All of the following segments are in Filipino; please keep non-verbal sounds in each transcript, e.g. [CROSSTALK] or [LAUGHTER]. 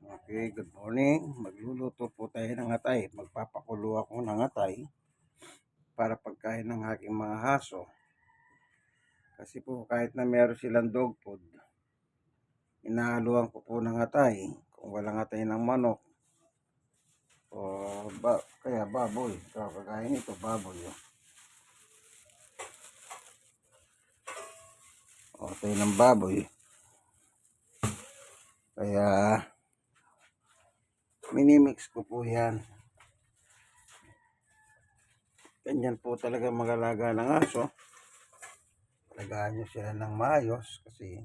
Okay, good morning. Magluluto po tayo ng atay. Magpapakulo ako ng atay para pagkain ng aking mga haso. Kasi po kahit na meron silang dog food, inahaluan ko po ng atay. Kung walang atay ng manok, o ba, kaya baboy. So, kagaya nito, baboy. Oh. O, atay ng baboy. Kaya, minimix ko po yan. Ganyan po talaga mag-alaga ng aso. Alagaan nyo sila ng maayos kasi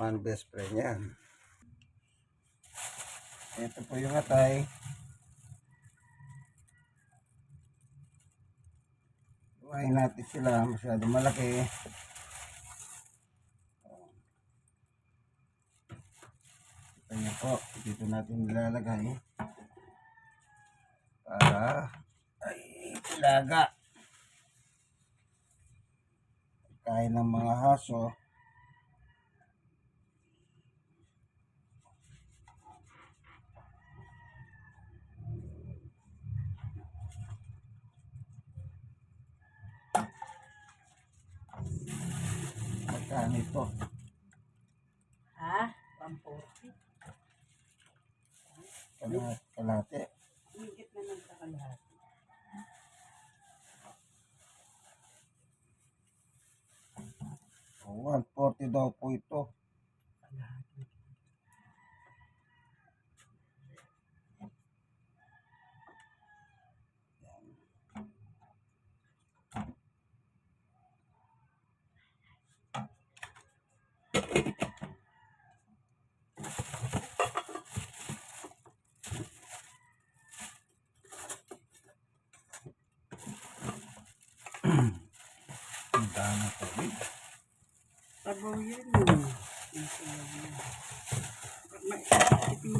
man best friend yan. Ito po yung atay. Buhayin natin sila masyado malaki. Ito niyo po, dito natin nilalagay para ay ilaga. Kain ng mga haso. Magkano ito? Ha? 140. Kalahati. kalahati. Higit naman sa kalahati. Oh, 140 daw po ito. Ang dami po. Sabaw yun. eh. Ang sabaw yun. Pag maisipin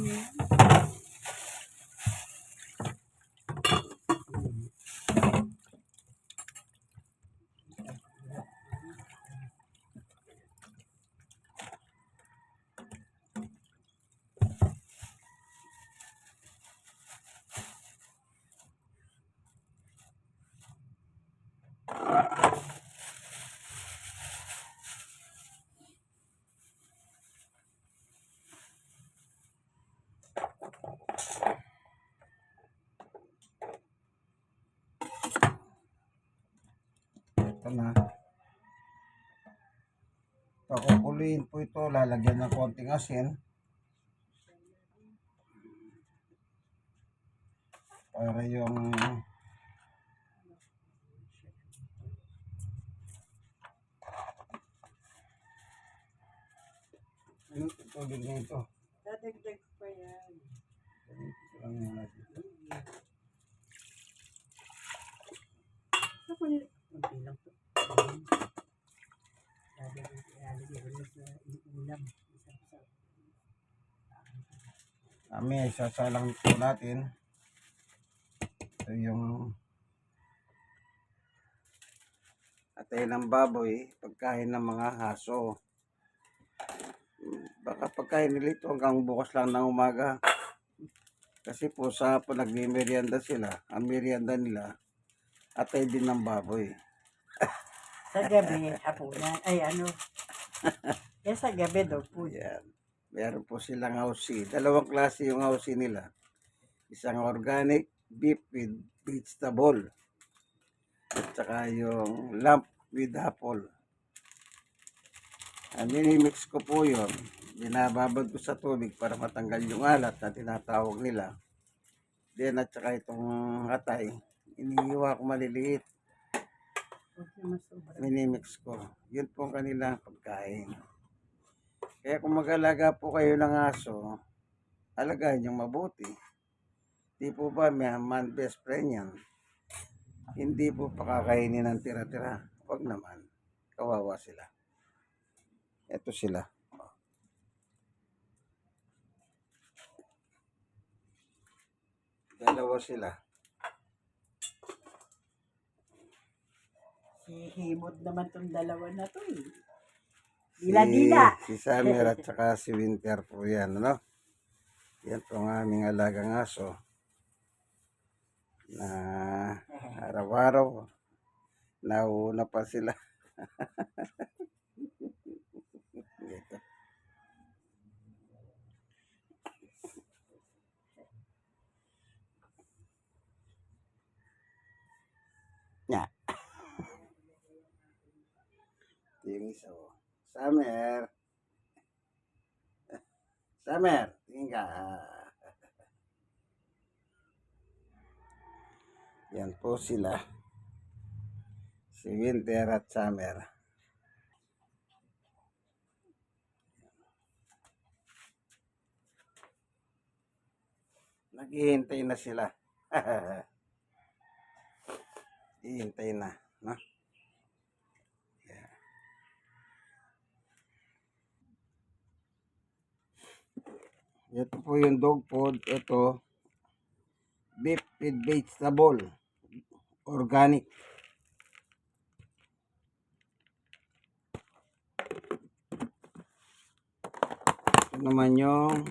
Ito na. Pakukuliin po ito. Lalagyan ng konting asin. Para yung Ano ito din na ito? Dadagdag pa yan. Ito lang muna dito. Sa ko nila. Kunti lang to. Dadagdag ilalagay ko na sa ulam. Isang-isang. Kami ay sasalang po natin. Ito yung atay ng baboy, pagkain ng mga haso. Baka pagkain nila ito hanggang bukas lang ng umaga. Kasi po sa po nagmimerienda sila, ang merienda nila, atay din ng baboy. [LAUGHS] Sa gabi, hapunan. Ay, ano. [LAUGHS] Eh, sa gabi daw po. Yan. Meron po silang hausi. Dalawang klase yung hausi nila. Isang organic beef with vegetable. At saka yung lamb with apple. Ang minimix ko po yun. Binababad ko sa tubig para matanggal yung alat na tinatawag nila. Then at saka itong atay. Iniiwa ko maliliit. Minimix ko. Yun po ang kanilang pagkain. Kaya kung mag-alaga po kayo ng aso, alagaan niyong mabuti. Di po ba may man best friend yan? Hindi po pakakainin ng tira-tira. Huwag naman. Kawawa sila. Ito sila. Dalawa sila. Si Himod naman tong dalawa na to eh. Dila-dila. Si, si Summer at saka si Winter po yan, ano? Yan po ang aming alagang aso na [LAUGHS] araw-araw nauuna pa sila. [LAUGHS] Ito. Nya. Isa oh. Summer. [LAUGHS] Summer, tingin ka. [LAUGHS] Yan po sila. Si Winter at Summer. Naghihintay na sila. [LAUGHS] Hihintay na. No? Ito po yung dog food. Ito, beef with vegetable. Organic. Ito naman yung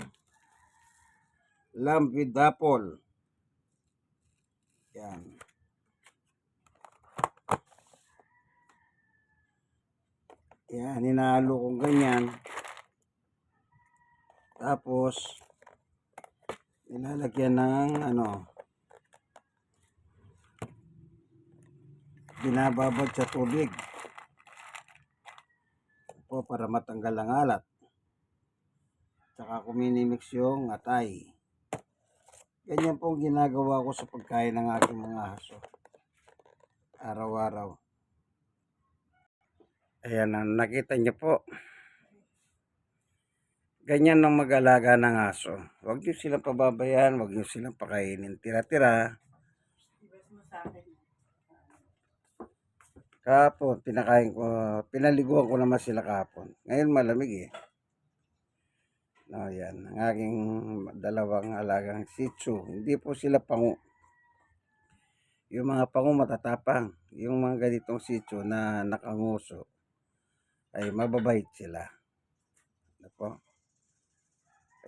lamb with apple. Yan. Yan, hinahalo kong ganyan. Tapos, nilalagyan ng ano, binababad sa tubig. Po, para matanggal ang alat. Tsaka kuminimix yung atay. Ganyan po ginagawa ko sa pagkain ng aking mga aso. Araw-araw. Ayan, nakita niyo po. Ganyan ang mag-alaga ng aso. Huwag niyo silang pababayaan, huwag niyo silang pakainin tira-tira. Kahapon, pinakain ko, pinaliguan ko naman sila kahapon. Ngayon malamig eh. No, yan. Ang aking dalawang alagang Shih Tzu. Hindi po sila pangu. Yung mga pangu matatapang. Yung mga ganitong Shih na nakanguso ay mababait sila. Ano po?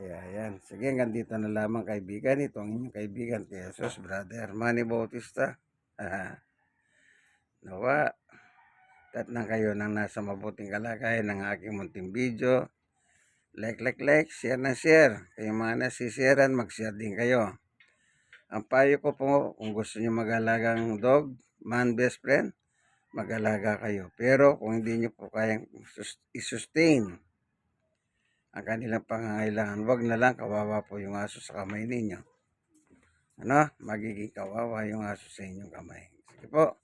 Kaya yan. Sige, hanggang dito na lamang kaibigan. Ito ang inyong kaibigan, Jesus, Brother Manny Bautista. Nawa, tat na kayo nang nasa mabuting kalagayan ng aking munting video. Like, like, like, share na share. Kayo mga nasisiran, mag-share din kayo. Ang payo ko po, kung gusto nyo mag-alagang dog, man best friend, mag-alaga kayo. Pero kung hindi nyo po kayang sus- i-sustain ang kanilang pangangailangan, wag na lang kawawa po yung aso sa kamay ninyo. Ano? Magiging kawawa yung aso sa inyong kamay. Sige po.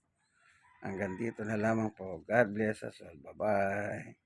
Hanggang dito na lamang po. God bless us all. Bye-bye.